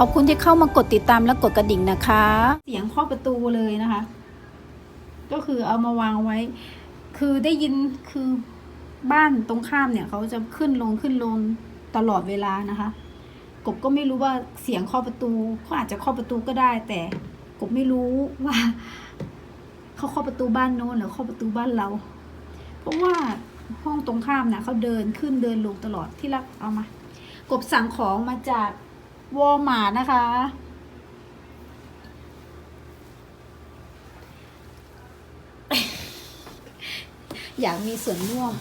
ขอบคุณที่เข้ามากดติดตามและกดกระดิ่งนะคะ เสียงเคาะประตูเลยนะคะ ก็คือเอามาวางไว้ คือได้ยินคือบ้านตรงข้ามเนี่ยเขาจะขึ้นลงขึ้นลงตลอดเวลานะคะ กบก็ไม่รู้ว่าเสียงเคาะประตูเขาอาจจะเคาะประตูก็ได้ แต่กบไม่รู้ว่าเขาเคาะประตูบ้านโน้นหรือเคาะประตูบ้านเรา เพราะว่าห้องตรงข้ามนี่ยเขาเดินขึ้นเดินลงตลอดที่รักเอามา กบสั่งของมาจาก วอลมาร์นะคะ อยากมีส่วนร่วม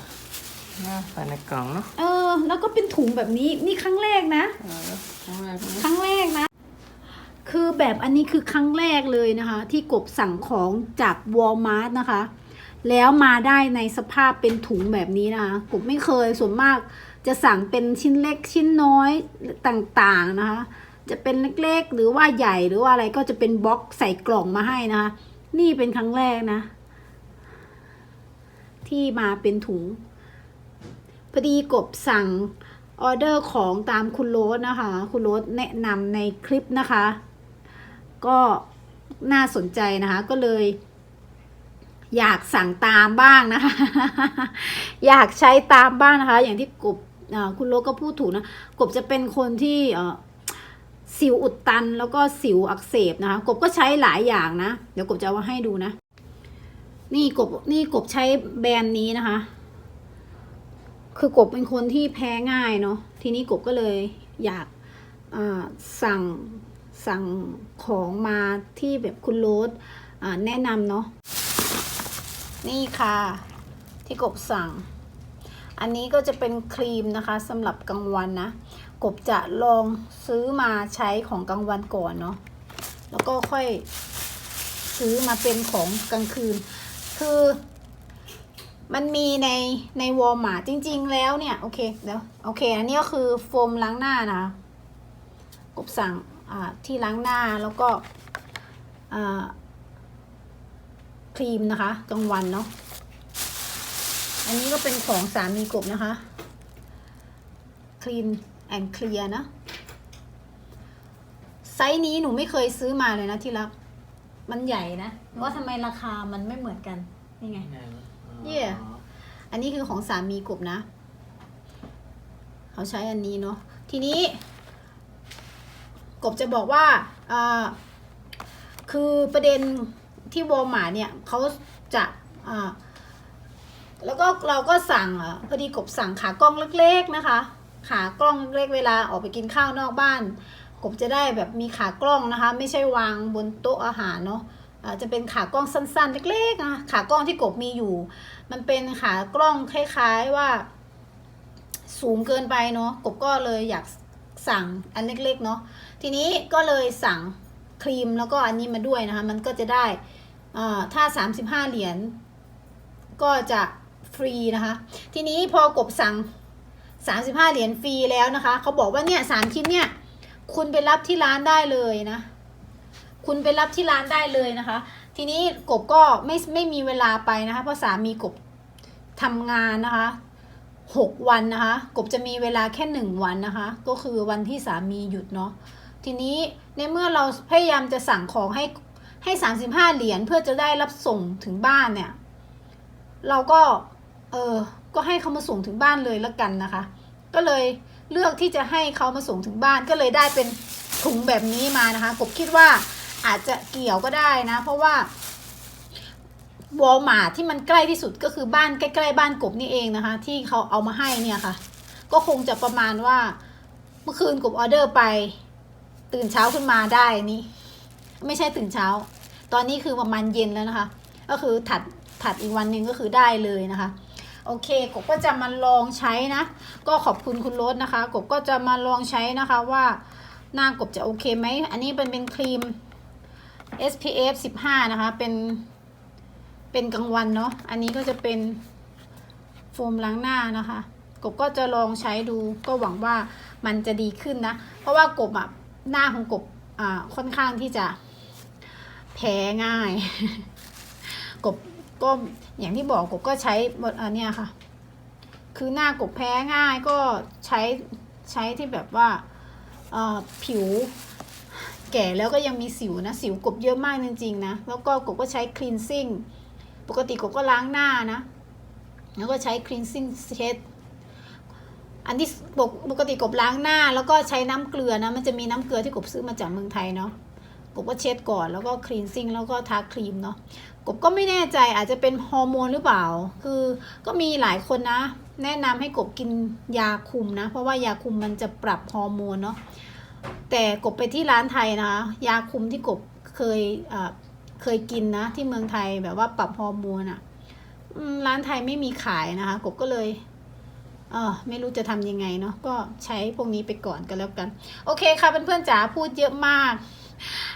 ใส่ในกล่องเนาะเออ แล้วก็เป็นถุงแบบนี้นี่ครั้งแรกนะเออครั้งแรกนะครั้งแรกนะ คือแบบอันนี้คือครั้งแรกเลยนะคะ ที่กบสั่งของจากวอลมาร์ทนะคะ แล้วมาได้ในสภาพเป็นถุงแบบนี้นะคะ กบไม่เคยส่วนมาก จะสั่งเป็นชิ้นเล็กชิ้นน้อยต่างๆนะคะ จะเป็นเล็กๆ หรือว่าใหญ่หรือว่าอะไรก็จะเป็นบล็อกใส่กล่องมาให้นะคะ นี่เป็นครั้งแรกนะ ที่มาเป็นถุงพอดีกบสั่งออเดอร์ของตามคุณโรสนะคะ คุณโรสแนะนำในคลิปนะคะ ก็น่าสนใจนะคะ ก็เลย อยากสั่งตามบ้างนะคะ อยากใช้ตามบ้างนะคะ อย่างที่กบ คุณโรสก็พูดถูกนะ กบจะเป็นคนที่สิวอุดตันแล้วก็สิวอักเสบนะคะ กบก็ใช้หลายอย่างนะ เดี๋ยวกบจะเอามาให้ดูนะ นี่กบนี่กบใช้แบรนด์นี้นะคะ คือกบเป็นคนที่แพ้ง่ายเนาะ ทีนี้กบก็เลยอยากสั่งสั่งของมาที่แบบคุณโรสแนะนำเนาะ นี่ค่ะ ที่กบสั่ง อันนี้ก็จะเป็นครีมนะคะสำหรับกลางวันนะ กบจะลองซื้อมาใช้ของกลางวันก่อนเนาะแล้วก็ค่อยซื้อมาเป็นของกลางคืน คือมันมีในในวอลมาร์จริง ๆ แล้วเนี่ย โอเคเดี๋ยวโอเค อันนี้ก็คือโฟมล้างหน้านะกบสั่งที่ล้างหน้าแล้วก็ครีมนะคะกลางวันเนาะ อันนี้ก็เป็นของสามีกบนะคะคลีนแอนเคลียร์นะ ไซส์นี้หนูไม่เคยซื้อมาเลยนะที่รัก มันใหญ่นะว่าทำไมราคามันไม่เหมือนกัน นี่ไง เย่อันนี้คือของสามีกบนะ เขาใช้อันนี้เนาะ ทีนี้ กบจะบอกว่าอ่าคือประเด็นที่วอลมาร์ทเนี่ยเขาจะอ่า แล้วก็เราก็สั่งอะพอดีกบสั่งขากล้องเล็กๆนะคะ ขากล้องเล็กเวลาออกไปกินข้าวนอกบ้าน กบจะได้แบบมีขากล้องนะคะ ไม่ใช่วางบนโต๊ะอาหารเนาะจะเป็นขากล้องสั้นๆ เล็กๆนะขากล้องที่กบมีอยู่ มันเป็นขากล้องคล้ายๆว่า สูงเกินไปเนาะกบก็เลยอยากสั่งอันเล็กๆเนาะทีนี้ก็เลยสั่งครีมแล้วก็อันนี้มาด้วยนะคะ มันก็จะได้อ่าถ้า 35 เหรียญก็จะ ฟรีนะคะ ทีนี้พอกบสั่ง 35 เหรียญฟรีแล้วนะคะ เขาบอกว่าเนี่ยสามชิ้นเนี่ย คุณไปรับที่ร้านได้เลยนะ คุณไปรับที่ร้านได้เลยนะคะ ทีนี้กบก็ไม่ไม่มีเวลาไปนะคะ เพราะสามีกบทำงานนะคะหกวันนะคะ กบจะมีเวลาแค่หนึ่งวันนะคะ ก็คือวันที่สามีหยุดเนาะ ทีนี้ในเมื่อเราพยายามจะสั่งของให้ให้สามสิบห้าเหรียญเพื่อจะได้รับส่งถึงบ้านเนี่ย เราก็ เออก็ให้เขามาส่งถึงบ้านเลยละกันนะคะ ก็เลยเลือกที่จะให้เขามาส่งถึงบ้านก็เลยได้เป็นถุงแบบนี้มานะคะ กบคิดว่าอาจจะเกี่ยวก็ได้นะ เพราะว่าวอลมาทที่มันใกล้ที่สุดก็คือบ้านใกล้ๆบ้านกบนี่เองนะคะ ที่เขาเอามาให้เนี่ยค่ะ ก็คงจะประมาณว่าเมื่อคืนกบออเดอร์ไป ตื่นเช้าขึ้นมาได้นี่ไม่ใช่ตื่นเช้า ตอนนี้คือประมาณเย็นแล้วนะคะ ก็คือถัดถัดอีกวันหนึ่งก็คือได้เลยนะคะ โอเคกบก็จะมาลองใช้นะ ก็ขอบคุณคุณโรสนะคะกบก็จะมาลองใช้นะคะว่าหน้ากบจะโอเคไหม อันนี้เป็นเป็นครีม SPF 15 นะคะ เป็น เป็นกลางวันเนาะ อันนี้ก็จะเป็นโฟมล้างหน้านะคะ กบก็จะลองใช้ดู ก็หวังว่ามันจะดีขึ้นนะ เพราะว่ากบอะหน้าของกบอ่าค่อนข้างที่จะแพ้ง่าย กบ ก็อย่างที่บอกกบก็ใช้บทอันเนี้ยค่ะ คือหน้ากบแพ้ง่ายก็ใช้ใช้ที่แบบว่าผิวแก่แล้วก็ยังมีสิวนะ สิวกบเยอะมากจริงๆนะ แล้วก็กบก็ใช้ cleansing ปกติกบก็ล้างหน้านะ แล้วก็ใช้ cleansing เช็ดอันที่ปกปกติกบล้างหน้า แล้วก็ใช้น้ำเกลือนะ มันจะมีน้ำเกลือที่กบซื้อมาจากเมืองไทยเนาะ กบก็เช็ดก่อนแล้วก็ cleansing แล้วก็ทาครีมเนาะกบก็ไม่แน่ใจอาจจะเป็นฮอร์โมนหรือเปล่า คือก็มีหลายคนนะ แนะนำให้กบกินยาคุมนะ เพราะว่ายาคุมมันจะปรับฮอร์โมนเนาะแต่กบไปที่ร้านไทยนะคะยาคุมที่กบเคยเคยกินนะ ที่เมืองไทยแบบว่าปรับฮอร์โมนอะ่ะร้านไทยไม่มีขายนะคะ กบก็เลยเออไม่รู้จะทำยังไงเนาะก็ใช้พวกนี้ไปก่อนกันแล้วกัน โอเคค่ะเพื่อนๆจ๋าพูดเยอะมาก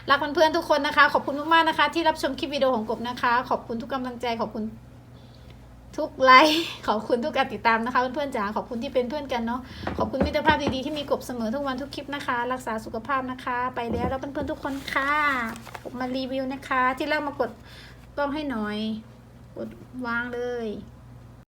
รักเพื่อนๆทุกคนนะคะ ขอบคุณมากๆนะคะ ที่รับชมคลิปวิดีโอของกบนะคะ ขอบคุณทุกกำลังใจขอบคุณทุกไลค์ขอบคุณทุกการติดตามนะคะ เพื่อนๆจ๋าขอบคุณที่เป็นเพื่อนกันเนาะขอบคุณมิตรภาพดีๆที่มีกบเสมอทุกวันทุกคลิปนะคะ รักษาสุขภาพนะคะ ไปแล้วแล้วเพื่อนๆทุกคนค่ะผมมารีวิวนะคะ ที่แรกมากดกล้องให้หน่อย กดวางเลย